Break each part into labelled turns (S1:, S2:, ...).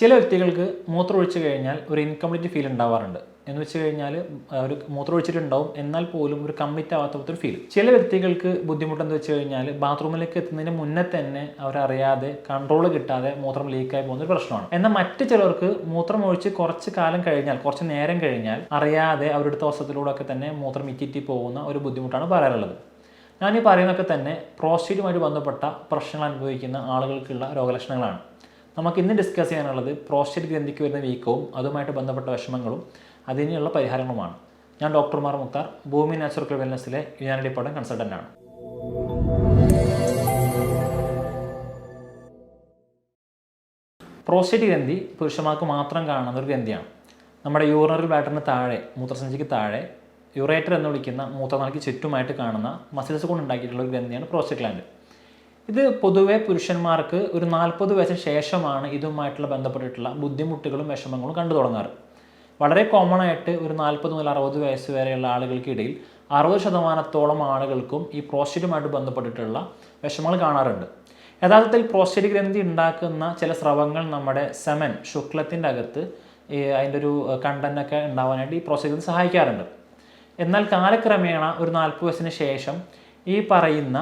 S1: ചില വ്യക്തികൾക്ക് മൂത്രം ഒഴിച്ചു കഴിഞ്ഞാൽ ഒരു ഇൻകംപ്ലീറ്റ് ഫീൽ ഉണ്ടാവാറുണ്ട്. എന്ന് വെച്ച് കഴിഞ്ഞാൽ അവർ മൂത്രം ഒഴിച്ചിട്ടുണ്ടാവും എന്നാൽ പോലും ഒരു കംപ്ലീറ്റ് ആവാത്ത ഒരു ഫീൽ ചില വ്യക്തികൾക്ക് ബുദ്ധിമുട്ടെന്ന് വെച്ച് കഴിഞ്ഞാൽ ബാത്റൂമിലേക്ക് എത്തുന്നതിന് മുന്നേ തന്നെ അവരറിയാതെ കൺട്രോൾ കിട്ടാതെ മൂത്രം ലീക്കായി പോകുന്ന ഒരു പ്രശ്നമാണ്. എന്നാൽ മറ്റ് ചിലർക്ക് മൂത്രം ഒഴിച്ച് കുറച്ച് കാലം കഴിഞ്ഞാൽ കുറച്ച് നേരം കഴിഞ്ഞാൽ അറിയാതെ അവരുടെ ദിവസത്തിലൂടെ ഒക്കെ തന്നെ മൂത്രം ഇറ്റിറ്റി പോകുന്ന ഒരു ബുദ്ധിമുട്ടാണ് പറയാറുള്ളത്. ഞാൻ ഈ തന്നെ പ്രോസ്റ്റേറ്റുമായിട്ട് ബന്ധപ്പെട്ട പ്രശ്നങ്ങൾ അനുഭവിക്കുന്ന ആളുകൾക്കുള്ള രോഗലക്ഷണങ്ങളാണ്. നമുക്ക് ഇന്ന് ഡിസ്കസ് ചെയ്യാനുള്ളത് പ്രോസ്റ്റേറ്റ് ഗ്രന്ഥിക്ക് വരുന്ന വീക്കവും അതുമായിട്ട് ബന്ധപ്പെട്ട വിഷമങ്ങളും അതിനുള്ള പരിഹാരങ്ങളുമാണ്. ഞാൻ ഡോക്ടർ മാർ മുക്താർ ഭൂമി നാച്ചുറൽ വെൽനസ്സിലെ യുനാനിറ്റി പഠന കൺസൾട്ടന്റാണ് പ്രോസ്റ്റേറ്റ് ഗ്രന്ഥി പുരുഷന്മാർക്ക് മാത്രം കാണുന്ന ഒരു ഗ്രന്ഥിയാണ്. നമ്മുടെ യൂറിനറി ബാറ്ററിന് താഴെ മൂത്രസഞ്ചിക്ക് താഴെ യുറേറ്റർ എന്ന് വിളിക്കുന്ന മൂത്രനാളിക്ക് ചുറ്റുമായിട്ട് കാണുന്ന മസിൽസ് കൊണ്ട് ഉണ്ടാക്കിയിട്ടുള്ള ഒരു ഗ്രന്ഥിയാണ് പ്രോസ്റ്റേറ്റ് ഗ്ലാൻഡ് ഇത് പൊതുവെ പുരുഷന്മാർക്ക് ഒരു നാൽപ്പത് വയസ്സിന് ശേഷമാണ് ഇതുമായിട്ടുള്ള ബന്ധപ്പെട്ടിട്ടുള്ള ബുദ്ധിമുട്ടുകളും വിഷമങ്ങളും കണ്ടു തുടങ്ങാറ്. വളരെ കോമൺ ആയിട്ട് ഒരു നാൽപ്പത് മുതൽ അറുപത് വയസ്സ് വരെയുള്ള ആളുകൾക്കിടയിൽ അറുപത് ശതമാനത്തോളം ആളുകൾക്കും ഈ പ്രോസ്റ്റേറ്റുമായിട്ട് ബന്ധപ്പെട്ടിട്ടുള്ള വിഷമങ്ങൾ കാണാറുണ്ട്. യഥാർത്ഥത്തിൽ പ്രോസ്റ്റേറ്റ് ഗ്രന്ഥി ഉണ്ടാക്കുന്ന ചില സ്രവങ്ങൾ നമ്മുടെ സെമൻ ശുക്ലത്തിന്റെ അകത്ത് അതിന്റെ ഒരു കണ്ടന്റൊക്കെ ഉണ്ടാവാനായിട്ട് ഈ പ്രോസ്റ്റേറ്റ് സഹായിക്കാറുണ്ട്. എന്നാൽ കാലക്രമേണ ഒരു നാൽപ്പത് വയസ്സിന് ശേഷം ഈ പറയുന്ന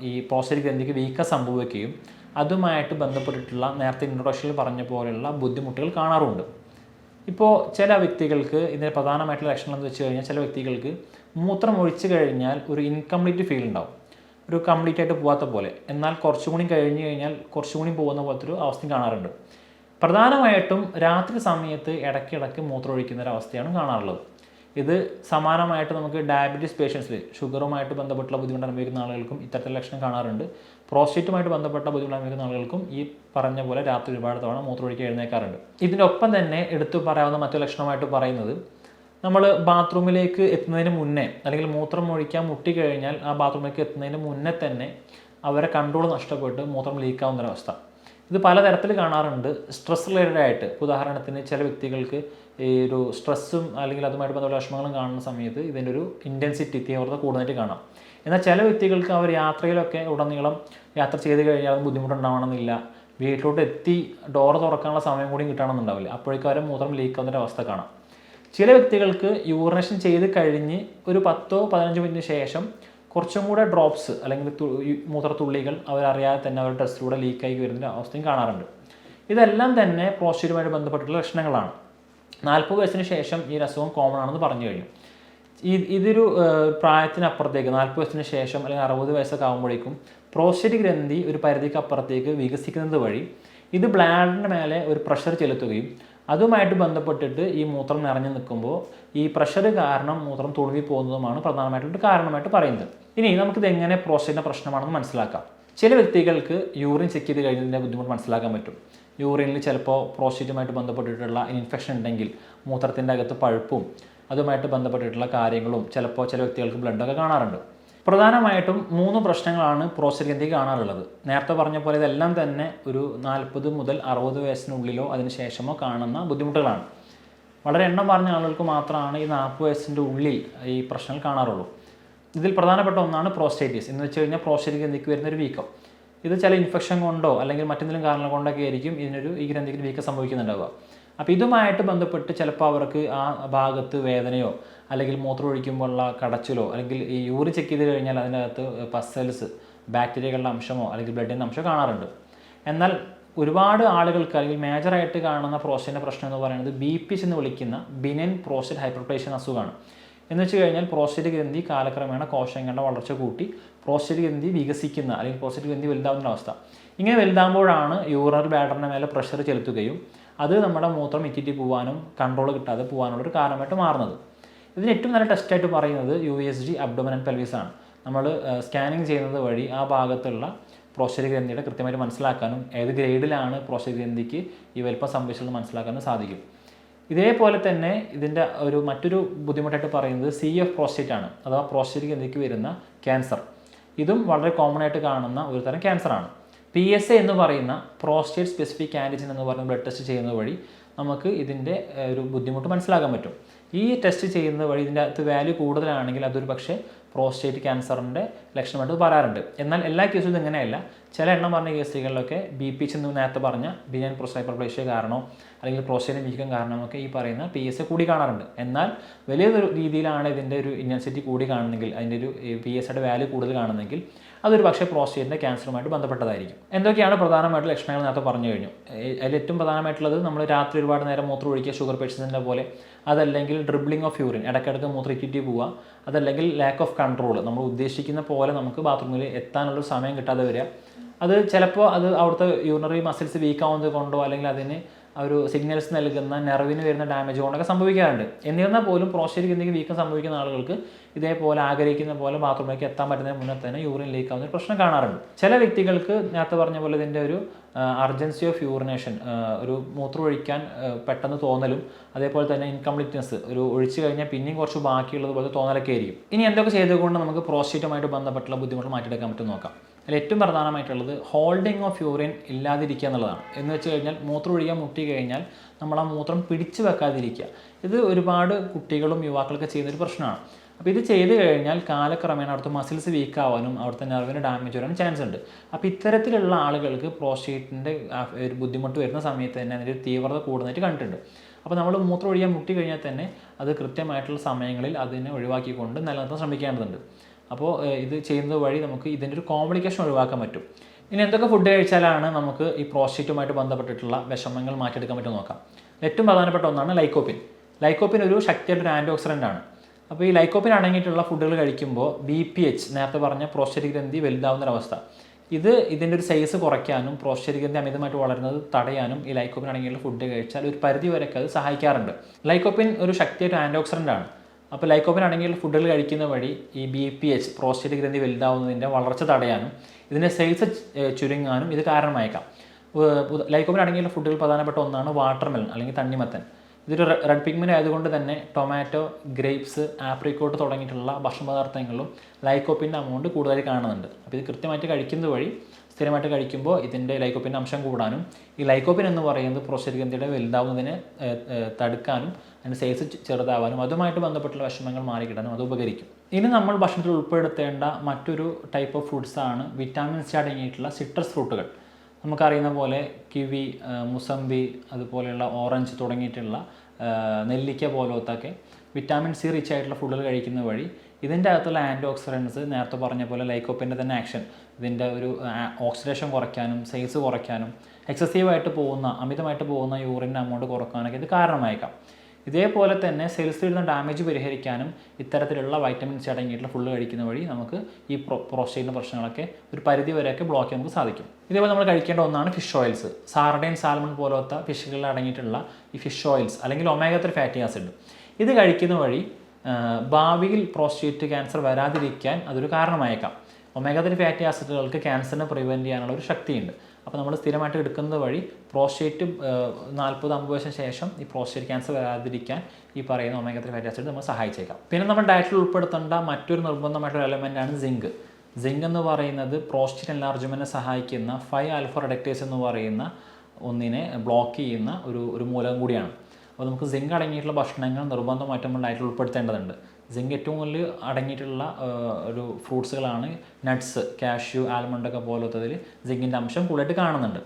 S1: ഈ പ്രോസ്റ്റേറ്റ് ഗ്രന്ഥിക്ക് വീക്ക സംഭവിക്കുകയും അതുമായിട്ട് ബന്ധപ്പെട്ടിട്ടുള്ള നേരത്തെ ഇൻട്രൊഡക്ഷനിൽ പറഞ്ഞ പോലെയുള്ള ബുദ്ധിമുട്ടുകൾ കാണാറുണ്ട്. ഇപ്പോൾ ചില വ്യക്തികൾക്ക് ഇതിന്റെ പ്രധാനമായിട്ടുള്ള ലക്ഷണം എന്ന് വെച്ച് കഴിഞ്ഞാൽ ചില വ്യക്തികൾക്ക് മൂത്രം ഒഴിച്ചു കഴിഞ്ഞാൽ ഒരു ഇൻകംപ്ലീറ്റ് ഫീൽ ഉണ്ടാവും. ഒരു കംപ്ലീറ്റ് ആയിട്ട് പോകാത്ത പോലെ. എന്നാൽ കുറച്ചും കൂടി കഴിഞ്ഞ് കഴിഞ്ഞാൽ കുറച്ചും കൂടി പോകുന്ന പോലത്തെ ഒരു അവസ്ഥയും കാണാറുണ്ട്. പ്രധാനമായിട്ടും രാത്രി സമയത്ത് ഇടയ്ക്കിടയ്ക്ക് മൂത്രം ഒഴിക്കുന്ന ഒരു അവസ്ഥയാണ് കാണാറുള്ളത്. ഇത് സമാനമായിട്ട് നമുക്ക് ഡയബറ്റീസ് പേഷ്യൻസിൽ ഷുഗറുമായിട്ട് ബന്ധപ്പെട്ടുള്ള ബുദ്ധിമുട്ട് അനുഭവിക്കുന്ന ആളുകൾക്കും ഇത്തരത്തിലുള്ള ലക്ഷണം കാണാറുണ്ട്. പ്രോസ്റ്റേറ്റുമായിട്ട് ബന്ധപ്പെട്ട ബുദ്ധിമുട്ട് അനുഭവിക്കുന്ന ആളുകൾക്കും ഈ പറഞ്ഞ പോലെ രാത്രി ഒരുപാട് തവണ മൂത്രമൊഴിക്കുക എഴുന്നേക്കാറുണ്ട്. ഇതിന്റെ ഒപ്പം തന്നെ എടുത്തു പറയാവുന്ന മറ്റു ലക്ഷണമായിട്ട് പറയുന്നത് നമ്മൾ ബാത്റൂമിലേക്ക് എത്തുന്നതിന് മുന്നേ അല്ലെങ്കിൽ മൂത്രം ഒഴിക്കാൻ മുട്ടിക്കഴിഞ്ഞാൽ ആ ബാത്റൂമിലേക്ക് എത്തുന്നതിന് മുന്നേ തന്നെ അവരെ കൺട്രോൾ നഷ്ടപ്പെട്ട് മൂത്രം ലീക്കാവുന്ന ഒരവസ്ഥ ഇത് പലതരത്തിൽ കാണാറുണ്ട്. സ്ട്രെസ് റിലേറ്റഡ് ആയിട്ട്. ഉദാഹരണത്തിന് ചില വ്യക്തികൾക്ക് ഈ ഒരു സ്ട്രെസ്സും അല്ലെങ്കിൽ അതുമായിട്ട് ബന്ധപ്പെട്ട വിഷമങ്ങളും കാണുന്ന സമയത്ത് ഇതിന്റെ ഒരു ഇന്റൻസിറ്റി തീവ്രത കൂടുതലായിട്ട് കാണാം. എന്നാൽ ചില വ്യക്തികൾക്ക് അവർ യാത്രയിലൊക്കെ ഉടനീളം യാത്ര ചെയ്ത് കഴിഞ്ഞാൽ അത് ബുദ്ധിമുട്ടുണ്ടാവണമെന്നില്ല. വീട്ടിലോട്ട് എത്തി ഡോറ് തുറക്കാനുള്ള സമയം കൂടി കിട്ടണമെന്നുണ്ടാവില്ല. അപ്പോഴേക്കും അവരെ മൂത്രം ലീക്കാവുന്ന അവസ്ഥ കാണാം. ചില വ്യക്തികൾക്ക് യൂറിനേഷൻ ചെയ്ത് കഴിഞ്ഞ് ഒരു പത്തോ പതിനഞ്ചോ മിനിറ്റിന് ശേഷം കുറച്ചും കൂടെ ഡ്രോപ്സ് അല്ലെങ്കിൽ മൂത്രത്തുള്ളികൾ അവരറിയാതെ തന്നെ അവരുടെ ടെസ്റ്റിലൂടെ ലീക്കായി വരുന്ന അവസ്ഥയും കാണാറുണ്ട്. ഇതെല്ലാം തന്നെ പ്രോസ്റ്റേറ്റുമായിട്ട് ബന്ധപ്പെട്ടിട്ടുള്ള ലക്ഷണങ്ങളാണ്. നാൽപ്പത് വയസ്സിന് ശേഷം ഈ അസുഖം കോമൺ ആണെന്ന് പറഞ്ഞു കഴിഞ്ഞു. ഇതൊരു പ്രായത്തിനപ്പുറത്തേക്ക് നാൽപ്പത് വയസ്സിന് ശേഷം അല്ലെങ്കിൽ അറുപത് വയസ്സൊക്കെ ആകുമ്പോഴേക്കും പ്രോസ്റ്റേറ്റ് ഗ്രന്ഥി ഒരു പരിധിക്ക് അപ്പുറത്തേക്ക് വികസിക്കുന്നത് വഴി ഇത് ബ്ലാഡിന്റെ മേലെ ഒരു പ്രഷർ ചെലുത്തുകയും അതുമായിട്ട് ബന്ധപ്പെട്ടിട്ട് ഈ മൂത്രം നിറഞ്ഞു നിൽക്കുമ്പോൾ ഈ പ്രഷർ കാരണം മൂത്രം തുളുവി പോകുന്നതുമാണ് പ്രധാനമായിട്ടൊരു കാരണമായിട്ട് പറയുന്നത്. ഇനി നമുക്കിത് എങ്ങനെ പ്രോസ്റ്റേറ്റിന്റെ പ്രശ്നമാണെന്ന് മനസ്സിലാക്കാം. ചില വ്യക്തികൾക്ക് യൂറിൻ ചെക്ക് ചെയ്ത് കഴിഞ്ഞതിന്റെ ബുദ്ധിമുട്ട് മനസ്സിലാക്കാൻ പറ്റും. യൂറിനിൽ ചിലപ്പോൾ പ്രോസ്റ്റേറ്റുമായിട്ട് ബന്ധപ്പെട്ടിട്ടുള്ള ഇൻഫെക്ഷൻ ഉണ്ടെങ്കിൽ മൂത്രത്തിന്റെ അകത്ത് പഴുപ്പും അതുമായിട്ട് ബന്ധപ്പെട്ടിട്ടുള്ള കാര്യങ്ങളും ചിലപ്പോൾ ചില വ്യക്തികൾക്ക് ബ്ലഡൊക്കെ കാണാറുണ്ട്. പ്രധാനമായിട്ടും മൂന്ന് പ്രശ്നങ്ങളാണ് പ്രോസ്റ്റേറ്റ് കാണാറുള്ളത്. നേരത്തെ പറഞ്ഞ പോലെ ഇതെല്ലാം തന്നെ ഒരു നാൽപ്പത് മുതൽ അറുപത് വയസ്സിനുള്ളിലോ അതിന് ശേഷമോ കാണുന്ന ബുദ്ധിമുട്ടുകളാണ്. വളരെ എണ്ണം പറഞ്ഞ ആളുകൾക്ക് മാത്രമാണ് ഈ നാൽപ്പത് വയസ്സിന്റെ ഉള്ളിൽ ഈ പ്രശ്നങ്ങൾ കാണാറുള്ളൂ. ഇതിൽ പ്രധാനപ്പെട്ട ഒന്നാണ് പ്രോസ്റ്റേറ്റീസ്. എന്ന് വെച്ച് കഴിഞ്ഞാൽ പ്രോസ്റ്റേറ്റ് ഗ്രന്ഥിക്ക് വരുന്ന ഒരു വീക്കം. ഇത് ചില ഇൻഫെക്ഷൻ കൊണ്ടോ അല്ലെങ്കിൽ മറ്റെന്തെങ്കിലും കാരണങ്ങൾ കൊണ്ടൊക്കെ ആയിരിക്കും ഇതിനൊരു ഈ ഗ്രന്ഥിക്ക് വീക്കം സംഭവിക്കുന്നുണ്ടാവുക. അപ്പോൾ ഇതുമായിട്ട് ബന്ധപ്പെട്ട് ചിലപ്പോൾ അവർക്ക് ആ ഭാഗത്ത് വേദനയോ അല്ലെങ്കിൽ മൂത്രം ഒഴിക്കുമ്പോഴുള്ള കടച്ചിലോ അല്ലെങ്കിൽ ഈ യൂറി ചെക്ക് ചെയ്ത് കഴിഞ്ഞാൽ അതിനകത്ത് പസൽസ് ബാക്ടീരിയകളുടെ അംശമോ അല്ലെങ്കിൽ ബ്ലഡിന്റെ അംശമോ കാണാറുണ്ട്. എന്നാൽ ഒരുപാട് ആളുകൾക്ക് അല്ലെങ്കിൽ മേജറായിട്ട് കാണുന്ന പ്രോസ്റ്റേറ്റിന്റെ പ്രശ്നം എന്ന് പറയുന്നത് ബി പി എന്ന് വിളിക്കുന്ന ബിനൻ പ്രോസ്റ്റേറ്റ് ഹൈപ്പർപ്ലേഷൻ അസുഖമാണ്. എന്ന് വെച്ച് കഴിഞ്ഞാൽ പ്രോസ്റ്റേറ്റ് ഗ്രന്ഥി കാലക്രമേണ കോശങ്ങളുടെ വളർച്ച കൂട്ടി പ്രോസ്റ്റേറ്റ് ഗ്രന്ഥി വികസിക്കുന്ന അല്ലെങ്കിൽ പ്രോസ്റ്റേറ്റ് ഗ്രന്ഥി വലുതാവുന്ന അവസ്ഥ. ഇങ്ങനെ വലുതാകുമ്പോഴാണ് യൂറിനറി ബാഡറിന്റെ മേലെ പ്രഷർ ചെലുത്തുകയും അത് നമ്മുടെ മൂത്രം ഇറ്റിറ്റി പോകാനും കൺട്രോൾ കിട്ടാതെ പോകാനുള്ളൊരു കാരണമായിട്ട് മാറുന്നത്. ഇതിന് ഏറ്റവും നല്ല ടെസ്റ്റായിട്ട് പറയുന്നത് U S G abdomen and pelvis ആണ്. നമ്മൾ സ്കാനിങ് ചെയ്യുന്നത് വഴി ആ ഭാഗത്തുള്ള പ്രോസ്റ്റേറ്റ് ഗ്രന്ഥിയുടെ കൃത്യമായിട്ട് മനസ്സിലാക്കാനും ഏത് ഗ്രേഡിലാണ് പ്രോസ്റ്റേറ്റ് ഗ്രന്ഥിക്ക് ഈ വലിപ്പം സംഭവിച്ചതെന്ന് മനസ്സിലാക്കാനും സാധിക്കും. ഇതേപോലെ തന്നെ ഇതിന്റെ ഒരു മറ്റൊരു ബുദ്ധിമുട്ടായിട്ട് പറയുന്നത് സി എഫ് പ്രോസ്റ്റേറ്റ് ആണ്. അഥവാ പ്രോസ്റ്റേറ്റ് ഗ്രന്ഥിക്ക് വരുന്ന ക്യാൻസർ ഇതും വളരെ കോമൺ ആയിട്ട് കാണുന്ന ഒരു തരം ക്യാൻസറാണ് പി എസ് എ എന്ന് പറയുന്ന പ്രോസ്റ്റേറ്റ് സ്പെസിഫിക് ആന്റിജൻ എന്ന് പറയുന്ന ബ്ലഡ് ടെസ്റ്റ് ചെയ്യുന്നത് വഴി നമുക്ക് ഇതിന്റെ ഒരു ബുദ്ധിമുട്ട് മനസ്സിലാക്കാൻ പറ്റും. ഈ ടെസ്റ്റ് ചെയ്യുന്നത് വഴി ഇതിന്റെ അകത്ത് വാല്യൂ കൂടുതലാണെങ്കിൽ അതൊരു പക്ഷേ പ്രോസ്റ്റേറ്റ് ക്യാൻസറിന്റെ ലക്ഷണമായിട്ട് പറയാറുണ്ട് എന്നാൽ എല്ലാ കേസും ഇങ്ങനെയല്ല. ചില എണ്ണം പറഞ്ഞ കേസുകളിലൊക്കെ ബി പി ചെന്ന് നേരത്തെ പറഞ്ഞ ബിയൻ പ്രോസ്റ്റൈപ്പർപ്ലേഷ്യ കാരണോ അല്ലെങ്കിൽ പ്രോസ്റ്റേറ്റ് വീക്കം കാരണമൊക്കെ ഈ പറയുന്ന പി എസ് എ കൂടി കാണാറുണ്ട്. എന്നാൽ വലിയൊരു രീതിയിലാണ് ഇതിന്റെ ഒരു ഇന്റൻസിറ്റി കൂടി കാണുന്നെങ്കിൽ അതിന്റെ ഒരു പി എസ് എയുടെ വാല്യൂ കൂടുതൽ കാണുന്നെങ്കിൽ അതൊരു പക്ഷേ പ്രോസ്റ്റേറ്റിന്റെ ക്യാൻസറുമായിട്ട് ബന്ധപ്പെട്ടതായിരിക്കും. എന്തൊക്കെയാണ് പ്രധാനമായിട്ടുള്ള ലക്ഷണങ്ങൾ നേരത്തെ പറഞ്ഞു കഴിഞ്ഞു. അതിൽ ഏറ്റവും പ്രധാനമായിട്ടുള്ളത് നമ്മൾ രാത്രി ഒരുപാട് നേരം മൂത്രം ഒഴിക്കുക ഷുഗർ പേഷ്യൻസിന്റെ പോലെ. അതല്ലെങ്കിൽ ഡ്രിബ്ലിംഗ് ഓഫ് യൂറിൻ ഇടയ്ക്കിടയ്ക്ക് മൂത്രക്കിറ്റി പോവുക. അതല്ലെങ്കിൽ ലാക്ക് ഓഫ് കൺട്രോൾ നമ്മൾ ഉദ്ദേശിക്കുന്ന പോലെ നമുക്ക് ബാത്റൂമിൽ എത്താനുള്ള സമയം കിട്ടാതെ വരിക. അത് ചിലപ്പോൾ അത് അവിടുത്തെ യൂറിനറി മസിൽസ് വീക്ക് ആവുന്നത് കൊണ്ടോ അല്ലെങ്കിൽ അതിന് ഒരു സിഗ്നൽസ് നൽകുന്ന നെർവിന് വരുന്ന ഡാമേജ് കൊണ്ടൊക്കെ സംഭവിക്കാറുണ്ട്. എന്നിരുന്നാൽ പോലും പ്രോസ്റ്റേറ്റിക് എന്തെങ്കിലും വീക്കം സംഭവിക്കുന്ന ആളുകൾക്ക് ഇതേപോലെ ആഗ്രഹിക്കുന്ന പോലെ ബാത്റൂമിലേക്ക് എത്താൻ പറ്റുന്നതിന് മുന്നേ തന്നെ യൂറിൻ ലീക്ക് ആവുന്ന ഒരു പ്രശ്നം കാണാറുണ്ട്. ചില വ്യക്തികൾക്ക് നേരത്തെ പറഞ്ഞ പോലെ ഇതിന്റെ ഒരു അർജൻസി ഓഫ് യൂറിനേഷൻ ഒരു മൂത്രം ഒഴിക്കാൻ പെട്ടെന്ന് തോന്നലും അതേപോലെ തന്നെ ഇൻകംപ്ലീറ്റ്നെസ് ഒരു ഒഴിച്ചു കഴിഞ്ഞാൽ പിന്നെയും കുറച്ച് ബാക്കിയുള്ളത് പോലെ തോന്നലൊക്കെ ആയിരിക്കും. ഇനി എന്തൊക്കെ ചെയ്തുകൊണ്ട് നമുക്ക് പ്രോസ്റ്റേറ്റുമായിട്ട് ബന്ധപ്പെട്ടുള്ള ബുദ്ധിമുട്ട് മാറ്റിയെടുക്കാൻ പറ്റും നോക്കാം. അതിൽ ഏറ്റവും പ്രധാനമായിട്ടുള്ളത് ഹോൾഡിംഗ് ഓഫ് യൂറിൻ ഇല്ലാതിരിക്കുക എന്നുള്ളതാണ്. എന്ന് വെച്ച് കഴിഞ്ഞാൽ മൂത്രം ഒഴിക്കാൻ മുട്ടി കഴിഞ്ഞാൽ നമ്മൾ ആ മൂത്രം പിടിച്ചു വെക്കാതിരിക്കുക. ഇത് ഒരുപാട് കുട്ടികളും യുവാക്കളൊക്കെ ചെയ്യുന്നൊരു പ്രശ്നമാണ്. അപ്പോൾ ഇത് ചെയ്ത് കഴിഞ്ഞാൽ കാലക്രമേണ അവിടുത്തെ മസിൽസ് വീക്ക് ആവാനും അവിടുത്തെ നെർവിന് ഡാമേജ് വരാനും ചാൻസ് ഉണ്ട്. അപ്പോൾ ഇത്തരത്തിലുള്ള ആളുകൾക്ക് പ്രോസ്റ്റേറ്റിന്റെ ഒരു ബുദ്ധിമുട്ട് വരുന്ന സമയത്ത് തന്നെ അതിന്റെ ഒരു തീവ്രത കൂടുന്നതായിട്ട് കണ്ടിട്ടുണ്ട്. അപ്പോൾ നമ്മൾ മൂത്രം ഒഴിയാൻ മുട്ടി കഴിഞ്ഞാൽ തന്നെ അത് കൃത്യമായിട്ടുള്ള സമയങ്ങളിൽ അതിനെ ഒഴിവാക്കിക്കൊണ്ട് നിലനിർത്താൻ ശ്രമിക്കേണ്ടതുണ്ട്. അപ്പോൾ ഇത് ചെയ്യുന്നത് വഴി നമുക്ക് ഇതിന്റെ ഒരു കോംപ്ലിക്കേഷൻ ഒഴിവാക്കാൻ പറ്റും. ഇനി എന്തൊക്കെ ഫുഡ് കഴിച്ചാലാണ് നമുക്ക് ഈ പ്രോസ്റ്റേറ്റുമായിട്ട് ബന്ധപ്പെട്ടിട്ടുള്ള വിഷമങ്ങൾ മാറ്റിയെടുക്കാൻ പറ്റുമെന്ന് നോക്കാം. ഏറ്റവും പ്രധാനപ്പെട്ട ഒന്നാണ് ലൈക്കോപ്പിൻ ലൈക്കോപ്പിൻ ഒരു ശക്തിയായിട്ടൊരു ആന്റി ഓക്സിഡന്റ് ആണ്. അപ്പോൾ ഈ ലൈക്കോപ്പിൻ അടങ്ങിയിട്ടുള്ള ഫുഡുകൾ കഴിക്കുമ്പോൾ ബി പി എച്ച് നേരത്തെ പറഞ്ഞ പ്രോസ്റ്റേറ്റ് ഗ്രന്ഥി വലുതാവുന്നൊരവസ്ഥ ഇത് ഇതിന്റെ ഒരു സൈസ് കുറയ്ക്കാനും പ്രോസ്റ്റേറ്റ് ഗ്രന്ഥി അമിതമായിട്ട് വളരുന്നത് തടയാനും ഈ ലൈക്കോപ്പിൻ അടങ്ങിയുള്ള ഫുഡ് കഴിച്ചാൽ ഒരു പരിധി വരെയൊക്കെ അത് സഹായിക്കാറുണ്ട്. ലൈക്കോപ്പിൻ ഒരു ശക്തിയായിട്ട് ആന്റി ആണ്. അപ്പോൾ ലൈക്കോപ്പിൻ അടങ്ങിയുള്ള ഫുഡുകൾ കഴിക്കുന്ന വഴി ഈ ബി പി എച്ച് പ്രോസ്റ്റേറ്റ് ഗ്രന്ഥി വലുതാവുന്നതിന്റെ വളർച്ച തടയാനും ഇതിന്റെ സൈസ് ചുരുങ്ങാനും ഇത് കാരണമായേക്കാം. ലൈക്കോപ്പിൻ അടങ്ങിയുള്ള ഫുഡുകൾ പ്രധാനപ്പെട്ട ഒന്നാണ് വാട്ടർമെലൺ അല്ലെങ്കിൽ തണ്ണിമത്തൻ. ഇതൊരു റെഡ് പിഗ്മെന്റ് ആയതുകൊണ്ട് തന്നെ ടൊമാറ്റോ ഗ്രേപ്സ് ആപ്രിക്കോട്ട് തുടങ്ങിയിട്ടുള്ള ഭക്ഷണപദാർത്ഥങ്ങളിലും ലൈക്കോപ്പിന്റെ അമൗണ്ട് കൂടുതലായി കാണുന്നുണ്ട്. അപ്പോൾ ഇത് കൃത്യമായിട്ട് കഴിക്കുന്നത് വഴി സ്ഥിരമായിട്ട് കഴിക്കുമ്പോൾ ഇതിന്റെ ലൈക്കോപ്പിന്റെ അംശം കൂടാനും ഈ ലൈക്കോപ്പിൻ എന്ന് പറയുന്നത് പ്രോസ്റ്റേറ്റ് വലുതാവുന്നതിനെ തടുക്കാനും അതിന്റെ സൈസ് ചെറുതാവാനും അതുമായിട്ട് ബന്ധപ്പെട്ടുള്ള വിഷമങ്ങൾ മാറിക്കിടാനും അത് ഉപകരിക്കും. ഇനി നമ്മൾ ഭക്ഷണത്തിൽ ഉൾപ്പെടുത്തേണ്ട മറ്റൊരു ടൈപ്പ് ഓഫ് ഫ്രൂട്ട്സാണ് ആണ് വിറ്റാമിൻ സി അടങ്ങിയിട്ടുള്ള സിട്രസ് ഫ്രൂട്ടുകൾ നമുക്കറിയുന്ന പോലെ കിവി മുസമ്പി അതുപോലെയുള്ള ഓറഞ്ച് തുടങ്ങിയിട്ടുള്ള നെല്ലിക്ക പോലത്തൊക്കെ വിറ്റാമിൻ സി റിച്ച് ആയിട്ടുള്ള ഫുഡുകൾ കഴിക്കുന്ന വഴി ഇതിന്റെ അകത്തുള്ള ആന്റി ഓക്സിഡൻസ് നേരത്തെ പറഞ്ഞ പോലെ ലൈക്കോപ്പിന്റെ തന്നെ ആക്ഷൻ ഇതിന്റെ ഒരു ഓക്സിഡേഷൻ കുറയ്ക്കാനും സൈസ് കുറയ്ക്കാനും എക്സസീവായിട്ട് പോകുന്ന അമിതമായിട്ട് പോകുന്ന യൂറിന്റെ അമൗണ്ട് കുറക്കാനൊക്കെ ഇത് കാരണമായേക്കാം. ഇതേപോലെ തന്നെ സെൽസിൽ വരുന്ന ഡാമേജ് പരിഹരിക്കാനും ഇത്തരത്തിലുള്ള വൈറ്റമിൻസ് അടങ്ങിയിട്ടുള്ള ഫുള്ള് കഴിക്കുന്ന വഴി നമുക്ക് ഈ പ്രോ പ്രോസ്റ്റേറ്റിന്റെ പ്രശ്നങ്ങളൊക്കെ ഒരു പരിധി വരെയൊക്കെ ബ്ലോക്ക് ചെയ്യാൻ നമുക്ക് സാധിക്കും. ഇതേപോലെ നമ്മൾ കഴിക്കേണ്ട ഒന്നാണ് ഫിഷ് ഓയിൽസ് സാർഡൈൻ സാൽമൺ പോലത്തെ ഫിഷുകളിൽ അടങ്ങിയിട്ടുള്ള ഈ ഫിഷ് ഓയിൽസ് അല്ലെങ്കിൽ ഒമേഗത്തിൽ ഫാറ്റി ആസിഡ് ഇത് കഴിക്കുന്ന വഴി ഭാവിയിൽ പ്രോസ്റ്റേറ്റ് ക്യാൻസർ വരാതിരിക്കാൻ അതൊരു കാരണമായേക്കാം. ഒമേഗ ഫാറ്റി ആസിഡുകൾക്ക് ക്യാൻസറിനെ പ്രിവെന്റ് ചെയ്യാനുള്ള ഒരു ശക്തിയുണ്ട്. അപ്പോൾ നമ്മൾ സ്ഥിരമായിട്ട് എടുക്കുന്നത് വഴി പ്രോസ്റ്റേറ്റ് നാൽപ്പത് അമ്പത് വർഷം ശേഷം ഈ പ്രോസ്റ്റേറ്റ് ക്യാൻസർ വരാതിരിക്കാൻ ഈ പറയുന്ന ഒമേഗ ത്രീ ഫാറ്റി ആസിഡ് നമ്മൾ സഹായിച്ചേക്കാം. പിന്നെ നമ്മൾ ഡയറ്റിൽ ഉൾപ്പെടുത്തേണ്ട മറ്റൊരു നിർബന്ധമായിട്ടുള്ള എലമെന്റ് ആണ് സിങ്ക് സിങ്ക് എന്ന് പറയുന്നത് പ്രോസ്റ്റേറ്റ് എൻലാർജ്മെന്റിനെ സഹായിക്കുന്ന ഫൈവ് ആൽഫ റിഡക്റ്റേഴ്സ് എന്ന് പറയുന്ന ഒന്നിനെ ബ്ലോക്ക് ചെയ്യുന്ന ഒരു ഒരു മൂലകം കൂടിയാണ്. അപ്പോൾ നമുക്ക് സിങ്ക് അടങ്ങിയിട്ടുള്ള ഭക്ഷണങ്ങൾ നിർബന്ധമായിട്ട് നമ്മൾ ഡയറ്റിൽ ഉൾപ്പെടുത്തേണ്ടതുണ്ട്. സിങ്ക് ഏറ്റവും കൂടുതൽ അടങ്ങിയിട്ടുള്ള ഒരു ഫ്രൂട്ട്സുകളാണ് നട്ട്സ് കാഷ്യൂ ആൽമണ്ട് ഒക്കെ പോലത്തതിൽ സിങ്കിന്റെ അംശം കൂടുതലായിട്ട് കാണുന്നുണ്ട്.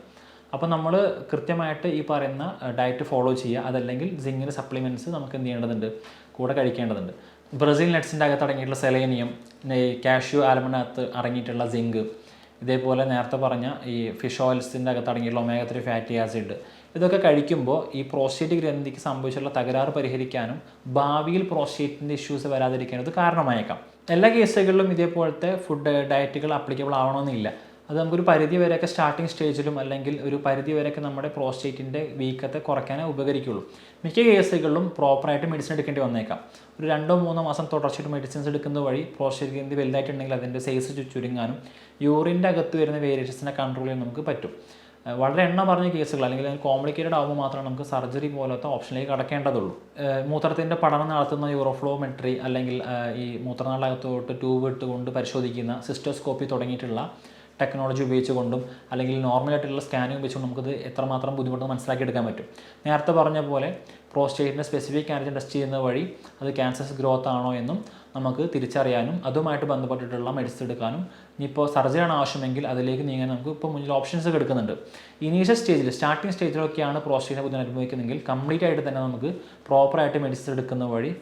S1: അപ്പോൾ നമ്മൾ കൃത്യമായിട്ട് ഈ പറയുന്ന ഡയറ്റ് ഫോളോ ചെയ്യുക അതല്ലെങ്കിൽ സിങ്കിന്റെ സപ്ലിമെന്റ്സ് നമുക്ക് എന്ത് ചെയ്യേണ്ടതുണ്ട്? കൂടെ കഴിക്കേണ്ടതുണ്ട്. ബ്രസീൽ നട്ട്സിന്റെ അകത്ത് അടങ്ങിയിട്ടുള്ള സെലേനിയം കാഷ്യൂ ആൽമണ്ടിനകത്ത് അടങ്ങിയിട്ടുള്ള സിങ്ക് ഇതേപോലെ നേരത്തെ പറഞ്ഞ ഈ ഫിഷ് ഓയിൽസിന്റെ അകത്തടങ്ങിയുള്ള ഒമേഗ ത്രീ ഫാറ്റി ആസിഡ് ഇതൊക്കെ കഴിക്കുമ്പോൾ ഈ പ്രോസ്റ്റേറ്റ് ഗ്രന്ഥിക്ക് സംഭവിച്ചുള്ള തകരാറ് പരിഹരിക്കാനും ഭാവിയിൽ പ്രോസ്റ്റേറ്റിന്റെ ഇഷ്യൂസ് വരാതിരിക്കാനും ഇത് കാരണമായേക്കാം. എല്ലാ കേസുകളിലും ഇതേപോലത്തെ ഫുഡ് ഡയറ്റുകൾ അപ്ലിക്കബിൾ ആവണമെന്നില്ല. അത് നമുക്കൊരു പരിധി വരെയൊക്കെ സ്റ്റാർട്ടിംഗ് സ്റ്റേജിലും അല്ലെങ്കിൽ ഒരു പരിധി വരെയൊക്കെ നമ്മുടെ പ്രോസ്റ്റേറ്റിന്റെ വീക്കത്തെ കുറയ്ക്കാനേ ഉപകരിക്കുള്ളൂ. മിക്ക കേസുകളിലും പ്രോപ്പറായിട്ട് മെഡിസിൻ എടുക്കേണ്ടി വന്നേക്കാം. ഒരു രണ്ടോ മൂന്നോ മാസം തുടർച്ചയായിട്ട് മെഡിസിൻസ് എടുക്കുന്നത് വഴി പ്രോസ്റ്റേറ്റ് ഗ്രന്ഥി വലുതായിട്ടുണ്ടെങ്കിൽ അതിന്റെ സൈസ് ചുരുങ്ങാനും യൂറിന്റെ അകത്ത് വരുന്ന വേരിയേഷൻസിനെ കൺട്രോൾ ചെയ്യാൻ നമുക്ക് പറ്റും. വളരെ എണ്ണം പറഞ്ഞ കേസുകൾ അല്ലെങ്കിൽ കോംപ്ലിക്കേറ്റഡ് ആകുമ്പോൾ മാത്രമേ നമുക്ക് സർജറി പോലത്തെ ഓപ്ഷനിലേക്ക് കടക്കേണ്ടതുള്ളൂ. മൂത്രത്തിന്റെ പഠനം നടത്തുന്ന യൂറോഫ്ലോമെട്രി അല്ലെങ്കിൽ ഈ മൂത്രനാളകത്തോട്ട് ട്യൂബ് ഇട്ടുകൊണ്ട് പരിശോധിക്കുന്ന സിസ്റ്റോസ്കോപ്പി തുടങ്ങിയിട്ടുള്ള ടെക്നോളജി ഉപയോഗിച്ചുകൊണ്ടും അല്ലെങ്കിൽ നോർമലായിട്ടുള്ള സ്കാനിങ് ഉപയോഗിച്ചുകൊണ്ട് നമുക്കത് എത്രമാത്രം ബുദ്ധിമുട്ടെന്ന് മനസ്സിലാക്കിയെടുക്കാൻ പറ്റും. നേരത്തെ പറഞ്ഞ പോലെ പ്രോസ്റ്റേറ്റിന്റെ സ്പെസിഫിക് ആന്റിജൻ ടെസ്റ്റ് ചെയ്യുന്ന വഴി അത് ക്യാൻസേഴ്സ് ഗ്രോത്ത് ആണോ എന്നും നമുക്ക് തിരിച്ചറിയാനും അതുമായിട്ട് ബന്ധപ്പെട്ടിട്ടുള്ള മെഡിസിൻ എടുക്കാനും ഇനിയിപ്പോൾ സർജറിയാണ് ആവശ്യമെങ്കിൽ അതിലേക്ക് നീങ്ങാൻ നമുക്ക് ഇപ്പോൾ മുന്നിൽ ഓപ്ഷൻസ് എടുക്കുന്നുണ്ട്. ഇനീഷ്യൽ സ്റ്റേജിൽ സ്റ്റാർട്ടിംഗ് സ്റ്റേജിലൊക്കെയാണ് പ്രോസ്റ്റേറ്റിനെ ബുദ്ധിമുട്ട് അനുഭവിക്കുന്നതെങ്കിൽ കംപ്ലീറ്റ് ആയിട്ട് തന്നെ നമുക്ക് പ്രോപ്പറായിട്ട് മെഡിസിൻ എടുക്കുന്ന വഴി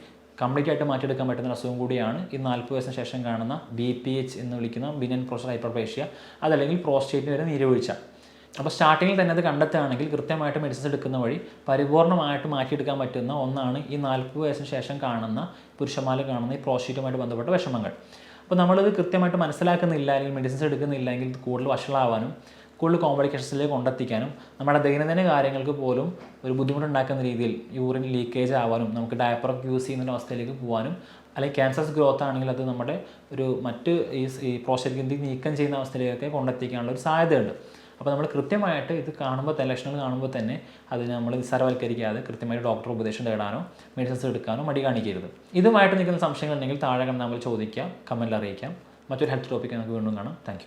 S1: കംപ്ലീറ്റ് ആയിട്ട് മാറ്റിയെടുക്കാൻ പറ്റുന്ന അസുഖം കൂടിയാണ് ഈ നാൽപ്പത് വയസ്സിന് ശേഷം കാണുന്ന ബി പി എച്ച് എന്ന് വിളിക്കുന്ന ബിനൻ പ്രോസ്റ്റേറ്റ് ഹൈപ്പർപേഷ്യ അതല്ലെങ്കിൽ പ്രോസ്റ്റേറ്റിന് വരെ നീരൊഴിച്ച. അപ്പോൾ സ്റ്റാർട്ടിങ്ങിൽ തന്നെ അത് കണ്ടെത്തുകയാണെങ്കിൽ കൃത്യമായിട്ട് മെഡിസിൻസ് എടുക്കുന്ന വഴി പരിപൂർണമായിട്ട് മാറ്റിയെടുക്കാൻ പറ്റുന്ന ഒന്നാണ് ഈ നാൽപ്പത് വയസ്സിന് ശേഷം കാണുന്ന പുരുഷന്മാരിൽ കാണുന്ന ഈ പ്രോസ്റ്റേറ്റുമായിട്ട് ബന്ധപ്പെട്ട വിഷമങ്ങൾ. അപ്പോൾ നമ്മളിത് കൃത്യമായിട്ട് മനസ്സിലാക്കുന്നില്ല അല്ലെങ്കിൽ മെഡിസിൻസ് എടുക്കുന്നില്ല എങ്കിൽ കൂടുതൽ വഷളാവാനും കൂടുതൽ കോംപ്ലിക്കേഷൻസിലേക്ക് കൊണ്ടെത്തിക്കാനും നമ്മുടെ ദൈനംദിന കാര്യങ്ങൾക്ക് പോലും ഒരു ബുദ്ധിമുട്ടുണ്ടാക്കുന്ന രീതിയിൽ യൂറിൻ ലീക്കേജ് ആവാനും നമുക്ക് ഡയപ്പറൊക്കെ യൂസ് ചെയ്യുന്ന അവസ്ഥയിലേക്ക് പോകാനും അല്ലെങ്കിൽ ക്യാൻസർസ് ഗ്രോത്ത് ആണെങ്കിൽ അത് നമ്മുടെ ഒരു മറ്റ് ഈ ഈ പ്രോസ്റ്റേറ്റ് ഗ്രന്ഥി നീക്കം ചെയ്യുന്ന അവസ്ഥയിലേക്കൊക്കെ കൊണ്ടെത്തിക്കാനുള്ള ഒരു സാധ്യതയുണ്ട്. അപ്പോൾ നമ്മൾ കൃത്യമായിട്ട് ഇത് കാണുമ്പോൾ തന്നെ ലക്ഷണങ്ങൾ കാണുമ്പോൾ തന്നെ അതിനെ നമ്മൾ നിസ്സാരവൽക്കരിക്കാതെ കൃത്യമായിട്ട് ഡോക്ടർ ഉപദേശം തേടാനോ മെഡിസിൻസ് എടുക്കാനോ മടി കാണിക്കരുത്. ഇതുമായിട്ട് നിൽക്കുന്ന സംശയങ്ങൾ ഉണ്ടെങ്കിൽ താഴെ കണ്ട് നമ്മൾ ചോദിക്കാം കമന്റിൽ അറിയിക്കാം. മറ്റൊരു ഹെൽത്ത് ടോപ്പിക്ക് നമുക്ക് വീണ്ടും കാണാം. താങ്ക്